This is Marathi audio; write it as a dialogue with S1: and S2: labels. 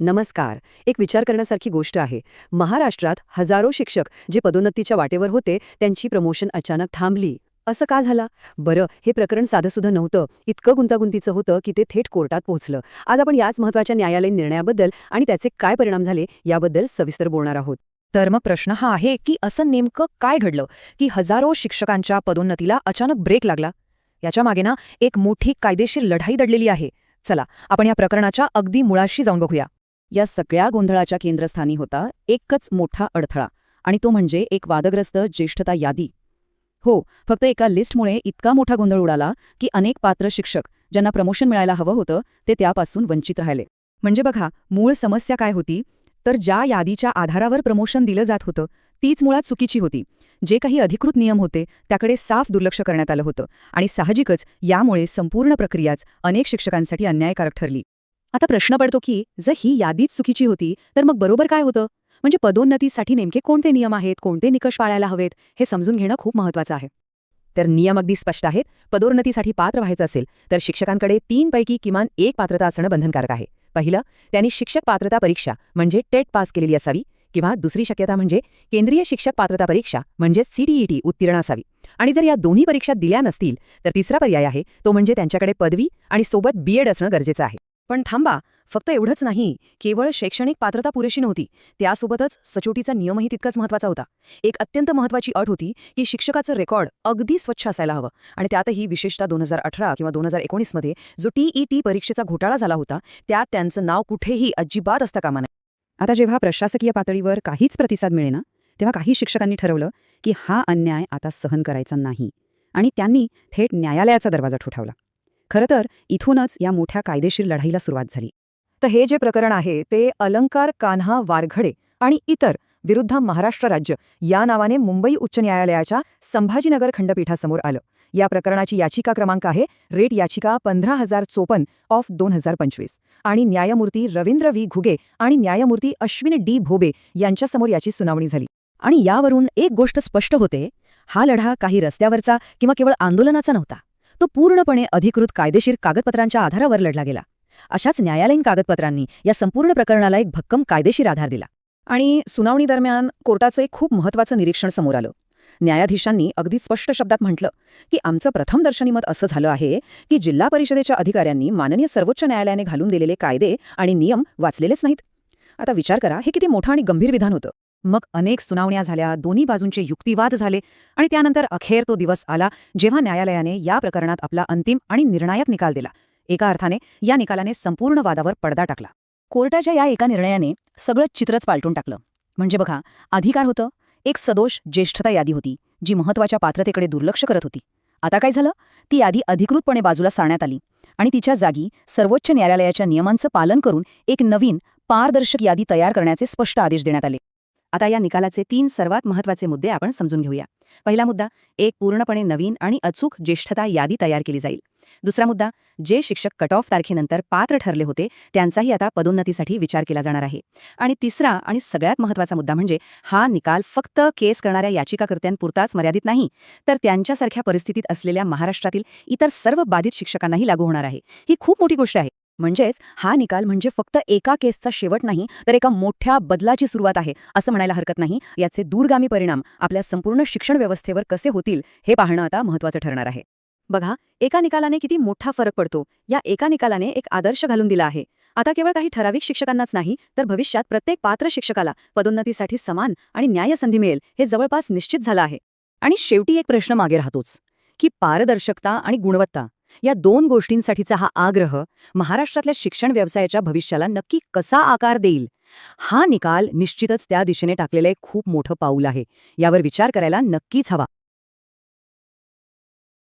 S1: नमस्कार. एक विचार करण्यासारखी गोष्ट आहे. महाराष्ट्रात हजारो शिक्षक जे पदोन्नतीच्या वाटेवर होते त्यांची प्रमोशन अचानक थांबली. असं का झालं? बरं हे प्रकरण साधंसुद्धा नव्हतं. इतकं गुंतागुंतीचं होतं की ते थेट कोर्टात पोहोचलं. आज आपण याच महत्त्वाच्या न्यायालयीन निर्णयाबद्दल आणि त्याचे काय परिणाम झाले याबद्दल सविस्तर बोलणार आहोत.
S2: तर मग प्रश्न हा आहे की असं नेमकं काय घडलं की हजारो शिक्षकांच्या पदोन्नतीला अचानक ब्रेक लागला? याच्या मागे ना एक मोठी कायदेशीर लढाई दडलेली आहे. चला आपण या प्रकरणाच्या अगदी मुळाशी जाऊन बघूया.
S1: या सगळ्या गोंधळाच्या केंद्रस्थानी होता एकच मोठा अडथळा आणि तो म्हणजे एक वादग्रस्त ज्येष्ठता यादी. हो फक्त एका लिस्टमुळे इतका मोठा गोंधळ उडाला की अनेक पात्र शिक्षक ज्यांना प्रमोशन मिळायला हवं होतं ते त्यापासून वंचित राहिले.
S2: म्हणजे बघा मूळ समस्या काय होती? तर ज्या यादीच्या आधारावर प्रमोशन दिलं जात होतं तीच मुळात चुकीची होती. जे काही अधिकृत नियम होते त्याकडे साफ दुर्लक्ष करण्यात आलं होतं आणि साहजिकच यामुळे संपूर्ण प्रक्रियाच अनेक शिक्षकांसाठी अन्यायकारक ठरली. आता प्रश्न पडतो की जर ही यादीच चुकीची होती तर मग बरोबर काय होतं? म्हणजे पदोन्नतीसाठी नेमके कोणते नियम आहेत कोणते निकष पाळायला हवेत हे समजून घेणं खूप महत्वाचं आहे. तर नियम अगदी स्पष्ट आहेत. पदोन्नतीसाठी पात्र व्हायचं असेल तर शिक्षकांकडे तीनपैकी किमान एक पात्रता असणं बंधनकारक आहे. पहिलं त्यांनी शिक्षक पात्रता परीक्षा म्हणजे टेट पास केलेली असावी किंवा दुसरी शक्यता म्हणजे केंद्रीय शिक्षक पात्रता परीक्षा म्हणजेच सीटीईटी उत्तीर्ण असावी. आणि जर या दोन्ही परीक्षा दिल्या नसतील तर तिसरा पर्याय आहे तो म्हणजे त्यांच्याकडे पदवी आणि सोबत बीएड असणं गरजेचं आहे. पण थांबा फक्त एवढंच नाही केवळ शैक्षणिक पात्रता पुरेशी नव्हती. त्यासोबतच सचोटीचा नियमही तितकाच महत्त्वाचा होता. एक अत्यंत महत्वाची अट होती की शिक्षकाचं रेकॉर्ड अगदी स्वच्छ असायला हवं. आणि त्यातही विशेषतः दोन हजार अठरा किंवा दोन हजार एकोणीसमध्ये जो टीईटी परीक्षेचा घोटाळा झाला होता त्यात त्यांचं नाव कुठेही अजिबात असता कामा नाही. आता जेव्हा प्रशासकीय पातळीवर काहीच प्रतिसाद मिळेना तेव्हा काही शिक्षकांनी ठरवलं की हा अन्याय आता सहन करायचा नाही. आणि त्यांनी थेट न्यायालयाचा दरवाजा ठोठावला. खरं तर इथूनच या मोठ्या कायदेशीर लढाईला सुरुवात झाली. तर हे जे प्रकरण आहे ते अलंकार कान्हा वारघडे आणि इतर विरुद्ध महाराष्ट्र राज्य या नावाने मुंबई उच्च न्यायालयाच्या संभाजीनगर खंडपीठासमोर आलं. या प्रकरणाची याचिका क्रमांक आहे रेट याचिका पंधरा हजार चोपन्न ऑफ दोन हजार पंचवीस आणि न्यायमूर्ती रवींद्र व्ही. घुगे आणि न्यायमूर्ती अश्विन डी. भोबे यांच्यासमोर याची सुनावणी झाली. आणि यावरून एक गोष्ट स्पष्ट होते हा लढा काही रस्त्यावरचा किंवा केवळ आंदोलनाचा नव्हता. तो पूर्णपणे अधिकृत कायदेशीर कागदपत्रांच्या आधारावर लढला गेला. अशाच न्यायालयीन कागदपत्रांनी या संपूर्ण प्रकरणाला एक भक्कम कायदेशीर आधार दिला. आणि सुनावणी दरम्यान कोर्टाचं एक खूप महत्वाचं निरीक्षण समोर आलं. न्यायाधीशांनी अगदी स्पष्ट शब्दात म्हटलं की आमचं प्रथमदर्शनी मत असं झालं आहे की जिल्हा परिषदेच्या अधिकाऱ्यांनी माननीय सर्वोच्च न्यायालयाने घालून दिलेले कायदे आणि नियम वाचलेलेच नाहीत. आता विचार करा हे किती मोठं आणि गंभीर विधान होतं. मग अनेक सुनावण्या झाल्या दोन्ही बाजूंचे युक्तिवाद झाले आणि त्यानंतर अखेर तो दिवस आला जेव्हा न्यायालयाने या प्रकरणात आपला अंतिम आणि निर्णायक निकाल दिला. एका अर्थाने या निकालाने संपूर्ण वादावर पडदा टाकला. कोर्टाच्या या एका निर्णयाने सगळं चित्रच पालटून टाकलं. म्हणजे बघा अधिकार होतं एक सदोष ज्येष्ठता यादी होती जी महत्त्वाच्या पात्रतेकडे दुर्लक्ष करत होती. आता काय झालं? ती यादी अधिकृतपणे बाजूला सारण्यात आली आणि तिच्या जागी सर्वोच्च न्यायालयाच्या नियमांचं पालन करून एक नवीन पारदर्शक यादी तयार करण्याचे स्पष्ट आदेश देण्यात आले. आता या निकालाचे तीन सर्वात महत्त्वाचे मुद्दे आपण समजून घेऊया. पहिला मुद्दा एक पूर्णपणे नवीन आणि अचूक ज्येष्ठता यादी तयार केली जाईल. दुसरा मुद्दा जे शिक्षक कट ऑफ तारखेनंतर पात्र ठरले होते त्यांचाही आता पदोन्नतीसाठी विचार केला जाणार आहे. आणि तिसरा आणि सगळ्यात महत्त्वाचा मुद्दा म्हणजे हा निकाल फक्त केस करणाऱ्या याचिकाकर्त्यांपुरताच मर्यादित नाही तर त्यांच्यासारख्या परिस्थितीत असलेल्या महाराष्ट्रातील इतर सर्व बाधित शिक्षकांनाही लागू होणार आहे. ही खूप मोठी गोष्ट आहे. म्हणजेच हा निकाल म्हणजे फक्त एका केसचा शेवट नाही तर एका मोठ्या बदलाची सुरुवात आहे असं म्हणायला हरकत नाही. याचे दूरगामी परिणाम आपल्या संपूर्ण शिक्षण व्यवस्थेवर कसे होतील हे पाहणं आता महत्वाचं ठरणार आहे. बघा एका निकालाने किती मोठा फरक पडतो. या एका निकालाने एक आदर्श घालून दिला आहे. आता केवळ काही ठराविक शिक्षकांनाच नाही तर भविष्यात प्रत्येक पात्र शिक्षकाला पदोन्नतीसाठी समान आणि न्यायसंधी मिळेल हे जवळपास निश्चित झालं आहे. आणि शेवटी एक प्रश्न मागे राहतोच की पारदर्शकता आणि गुणवत्ता या दोन गोष्टींसाठीचा हा आग्रह महाराष्ट्रातल्या शिक्षण व्यवसायाच्या भविष्याला नक्की कसा आकार देईल? हा निकाल निश्चितच त्या दिशेने टाकलेलं एक खूप मोठं पाऊल आहे. यावर विचार करायला नक्कीच हवा.